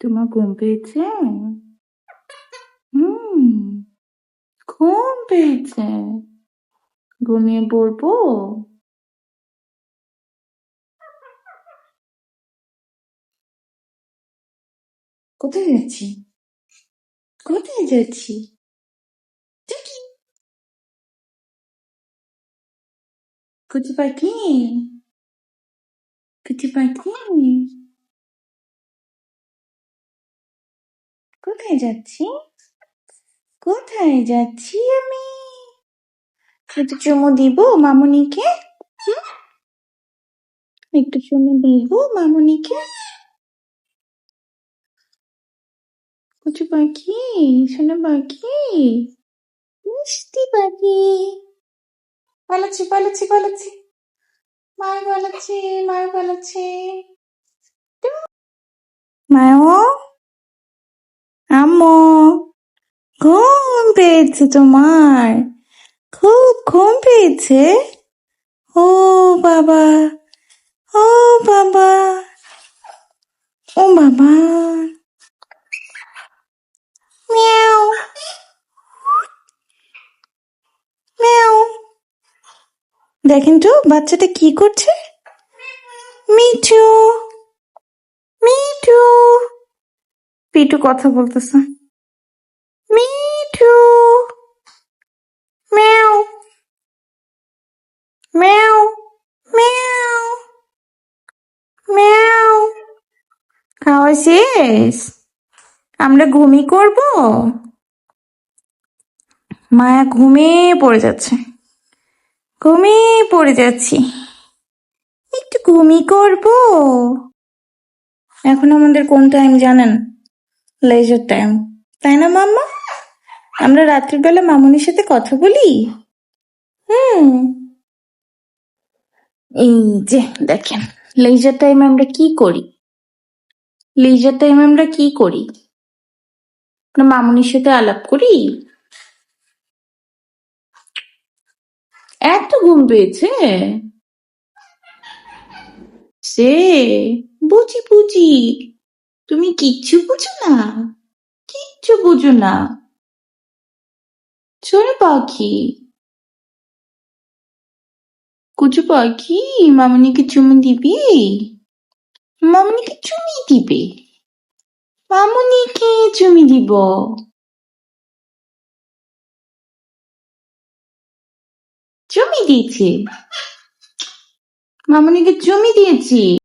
তোমার ঘুম পেয়েছে? হুম, ঘুম পেয়েছে। ঘুমিয়ে পড়ব? কোথায় যাচ্ছি? কোথায় যাচ্ছি? কুচি পাখি কুচি পাখি কোথায় যাচ্ছি? কোথায় যাচ্ছি আমি? একটু চুমু দিব মামুনিকে? একটু চুমু দিব মামুনিকে? কুচু পাখি শোনো পাখি, মিষ্টি পাখি। পালাচ্ছি পালাচ্ছি পালাচ্ছি। মায় পালাচ্ছি মায় পালাচ্ছি। মায়ো আম্মু ঘুম পেয়েছে তোমার। খুব ঘুম পেয়েছে? ও বাবা ও বাবা। ও বাবা। মিয়াও। মিয়াও। দেখেন তো, বাচ্চাটা কি করছে? মিঠু। মিঠু। পিটু কথা বলতেছে মিঠু ম্যাও ম্যাও ম্যাও ম্যাও খাওয়া শেষ আমরা ঘুমি করব? মায়া ঘুমিয়ে পড়ে যাচ্ছে। ঘুমিয়ে পড়ে যাচ্ছি। একটু ঘুমি করব? এখন আমাদের কোন টাইম জানেন? লেজার টাইম তাই না, মাম্মা? আমরা রাত্রিবেলা মামুনির সাথে কথা বলি? হুম। এই যে, দেখেন লেজার টাইমে আমরা কি করি? লেজার টাইমে আমরা কি করি? আমরা মামুনির সাথে আলাপ করি? এত ঘুম পেয়েছে? সে বুঝি বুঝি, তুমি কিচ্ছু বুঝো না, কিচ্ছু বুঝো না। ছোট পাখি। কুচু পাখি, মামনিকে চুমু দিবি? মামনিকে চুমি দিবে মামনিকে চুমি দিব চুমি দিয়েছে মামনিকে চুমি দিয়েছি